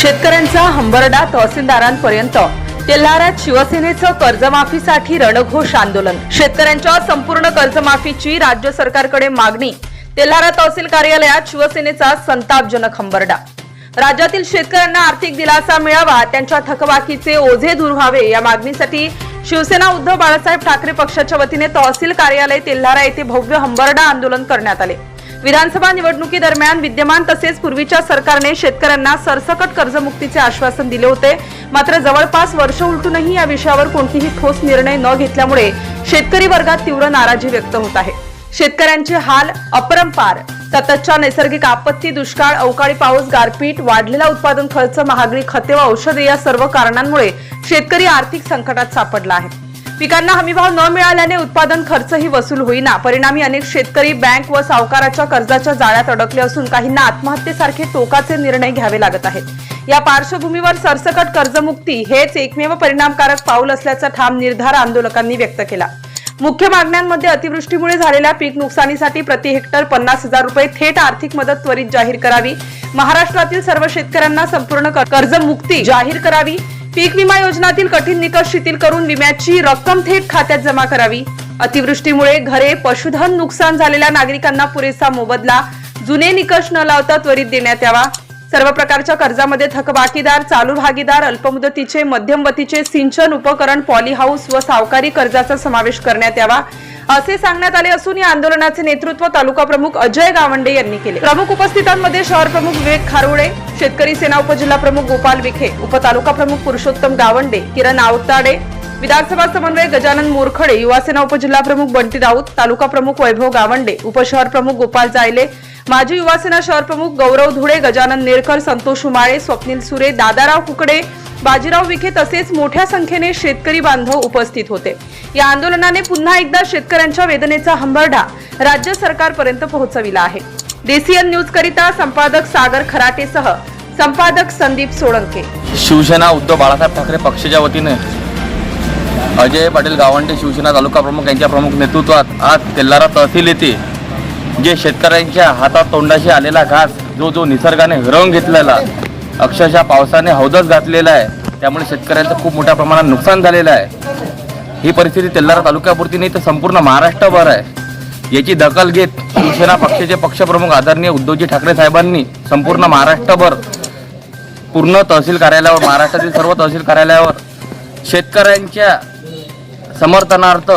शेतकऱ्यांचा हंबरडा तहसीलदारांपर्यंत तेल्हारात शिवसेनेचं कर्जमाफीसाठी रणघोष आंदोलन. शेतकऱ्यांच्या संपूर्ण कर्जमाफीची राज्य सरकारकडे मागणी तेल्हारा तहसील कार्यालयात शिवसेनेचा संतापजनक हंबरडा. राज्यातील शेतकऱ्यांना आर्थिक दिलासा मिळावा त्यांच्या थकबाकीचे ओझे दूर व्हावे या मागणीसाठी शिवसेना उद्धव बाळासाहेब ठाकरे पक्षाच्या वतीने तहसील कार्यालय तेल्हारा येथे भव्य हंबरडा आंदोलन करण्यात आले. विधानसभा निवडणुकीदरम्यान विद्यमान तसेच पूर्वीच्या सरकारने शेतकऱ्यांना सरसकट कर्जमुक्तीचे आश्वासन दिले होते. मात्र जवळपास वर्ष उलटूनही या विषयावर कोणतीही ठोस निर्णय न घेतल्यामुळे शेतकरी वर्गात तीव्र नाराजी व्यक्त होत आहे. शेतकऱ्यांचे हाल अपरंपार. सततच्या नैसर्गिक आपत्ती दुष्काळ अवकाळी पाऊस गारपीट वाढलेला उत्पादन खर्च महागडी खते व औषधे या सर्व कारणांमुळे शेतकरी आर्थिक संकटात सापडला आहे. पिकांना हमीभाव न मिळाल्याने उत्पादन खर्चही वसूल होईना. परिणामी अनेक शेतकरी बँक व सावकाराच्या कर्जाच्या जाळ्यात अडकले असून काहींना आत्महत्येसारखे टोकाचे निर्णय घ्यावे लागत आहेत. या पार्श्वभूमीवर सरसकट कर्जमुक्ती हेच एकमेव परिणामकारक पाऊल असल्याचा ठाम निर्धार आंदोलकांनी व्यक्त केला. मुख्य मागण्यांमध्ये अतिवृष्टीमुळे झालेल्या पीक नुकसानीसाठी प्रति हेक्टर पन्नास हजार रुपये थेट आर्थिक मदत त्वरित जाहीर करावी. महाराष्ट्रातील सर्व शेतकऱ्यांना संपूर्ण कर्जमुक्ती जाहीर करावी. पीक विमा योजनातील कठीण निकष शिथिल करून विम्याची रक्कम थेट खात्यात जमा करावी. अतिवृष्टीमुळे घरे पशुधन नुकसान झालेल्या नागरिकांना पुरेसा मोबदला. जुने निकष न लावता त्वरित देण्यात यावा. सर्व प्रकारच्या कर्जामध्ये थकबाकीदार चालू भागीदार अल्पमुदतीचे मध्यमवतीचे सिंचन उपकरण पॉली हाऊस व सावकारी कर्जाचा समावेश करण्यात यावा. असे सांगण्यात आले असून या आंदोलनाचे नेतृत्व तालुका प्रमुख अजय गावंडे यांनी केले. प्रमुख उपस्थितांमध्ये शहर प्रमुख विवेक खारुडे शेतकरी सेना उपजिल्हा प्रमुख गोपाल विखे उपतालुका प्रमुख पुरुषोत्तम गावंडे किरण आवताडे विधानसभा समन्वय गजानन मोरखडे युवासेना उपजिल्हा प्रमुख बंटी राऊत तालुका प्रमुख वैभव गावंडे उपशहर प्रमुख गोपाल जायले माजी युवासेना शहर प्रमुख गौरव धुळे गजानन नेरकर संतोष उमाळे स्वप्नील सुरे दादाराव कुकडे बाजीराव विखे तसेच मोठ्या संख्येने शेतकरी बांधव उपस्थित होते. या आंदोलनाने पुन्हा एकदा शेतकऱ्यांच्या वेदनेचा हंबरडा राज्य सरकारपर्यंत पोहोचविला आहे. डीसीएन न्यूज करिता संपादक सागर खराटेसह संपादक संदीप सोळंके. शिवसेना उद्धव बाळासाहेब ठाकरे पक्षाच्या वतीने अजय पाटील गावंडे शिवसेना तालुका प्रमुख यांच्या प्रमुख नेतृत्वात आज तेल्लारा तहसील येथे जे शेतकऱ्यांच्या हातात तोंडाशी आलेला घास जो जो निसर्गाने हिरवून घेतलेला अक्षरशः पावसाने हौदच घातलेला आहे. त्यामुळे शेतकऱ्यांचं खूप मोठ्या प्रमाणात नुकसान झालेलं आहे. ही परिस्थिती तेल्लारा तालुक्यापुरती नाही तर संपूर्ण महाराष्ट्रभर आहे. याची दखल घेत शिवसेना पक्षाचे पक्षप्रमुख आदरणीय उद्धवजी ठाकरे साहेबांनी संपूर्ण महाराष्ट्रभर पूर्ण तहसील कार्यालयावर महाराष्ट्रातील सर्व तहसील कार्यालयावर शेतकऱ्यांच्या समर्थनार्थ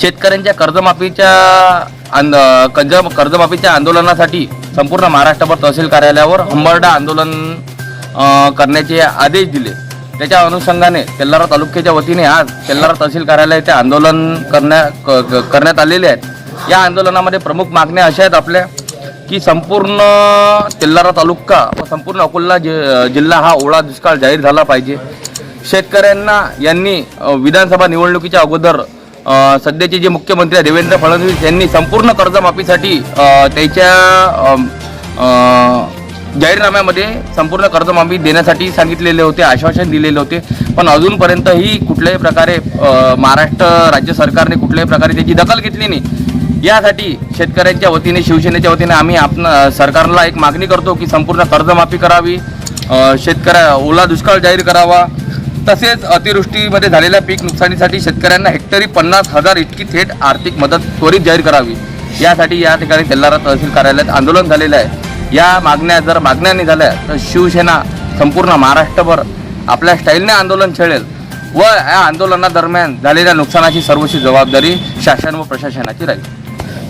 शेतकऱ्यांच्या कर्जमाफीच्या आंद कर्ज कर्जमाफीच्या आंदोलनासाठी संपूर्ण महाराष्ट्रभर तहसील कार्यालयावर हंबरडा आंदोलन करण्याचे आदेश दिले. त्याच्या अनुषंगाने तेल्हारा तालुक्याच्या वतीने आज तेल्हारा तहसील कार्यालय आंदोलन करण्या क- करण्यात आलेले आहेत. या आंदोलनामध्ये प्रमुख मागण्या अशा आहेत आपल्या की संपूर्ण तेल्लारा तालुका व संपूर्ण अकोला जि जिल्हा हा ओळा दुष्काळ जाहीर झाला पाहिजे. शेतकऱ्यांना यांनी विधानसभा निवडणुकीच्या अगोदर सध्याचे जे मुख्यमंत्री आहे देवेंद्र फडणवीस यांनी संपूर्ण कर्जमाफीसाठी त्याच्या जाहीरनाम्यामध्ये संपूर्ण कर्जमाफी देण्यासाठी सांगितलेले होते आश्वासन दिलेले होते. पण अजूनपर्यंतही कुठल्याही प्रकारे महाराष्ट्र राज्य सरकारने कुठल्याही प्रकारे त्याची दखल घेतली नाही. यासाठी शेतकऱ्यांच्या वतीने शिवसेनेच्या वतीने आम्ही आपण सरकारला एक मागणी करतो की संपूर्ण कर्जमाफी करावी. शेतकऱ्या ओला दुष्काळ जाहीर करावा. तसेच अतिवृष्टीमध्ये झालेल्या पीक नुकसानीसाठी शेतकऱ्यांना हेक्टरी पन्नास हजार इतकी थेट आर्थिक मदत त्वरित जाहीर करावी. यासाठी या ठिकाणी तेल्हारा तहसील कार्यालयात आंदोलन झालेलं आहे. या मागण्या जर मागण्या निघाल्या झाल्या तर शिवसेना संपूर्ण महाराष्ट्रभर आपल्या स्टाईलने आंदोलन छेडेल व या आंदोलनादरम्यान झालेल्या नुकसानाची सर्वशी जबाबदारी शासन व प्रशासनाची राहील.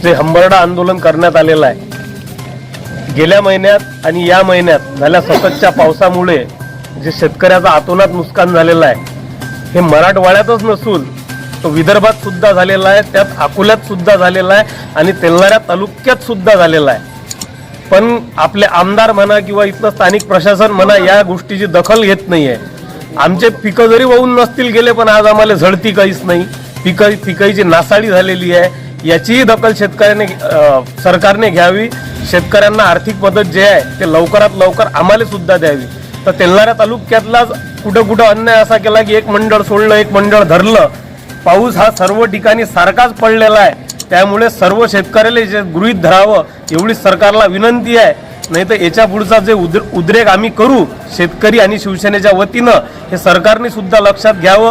जे हंबरडा आंदोलन करण्यात आलेलं आहे गेल्या महिन्यात आणि या महिन्यात झाल्या सततच्या पावसामुळे जे शेतकऱ्याचं आतोनात नुकसान झालेलं आहे हे मराठवाड्यातच नसून तो विदर्भात सुद्धा झालेला आहे त्यात अकोल्यात सुद्धा झालेला आहे आणि तेल्हारा तालुक्यात सुद्धा झालेला आहे. पण आपले आमदार म्हणा किंवा इथलं स्थानिक प्रशासन म्हणा या गोष्टीची दखल घेत नाही आहे आमचे पिकं जरी वाहून नसतील गेले पण आज आम्हाला झळती काहीच नाही. पिकं पिकाईची नासाडी झालेली आहे. याचीही दखल शेतकऱ्याने सरकारने घ्यावी. शेतकऱ्यांना आर्थिक मदत जे आहे ते लवकरात लवकर आम्हाला सुद्धा द्यावी. तर तेलणाऱ्या तालुक्यातलाच कुठं कुठं अन्याय असा केला की एक मंडळ सोडलं एक मंडळ धरलं पाऊस हा सर्व ठिकाणी सारखाच पडलेला आहे. त्यामुळे सर्व शेतकऱ्याला जे गृहीत धरावं एवढी सरकारला विनंती आहे. नाही तर याच्या पुढचा जे उद्र उद्रेक आम्ही करू शेतकरी आणि शिवसेनेच्या वतीनं हे सरकारने सुद्धा लक्षात घ्यावं.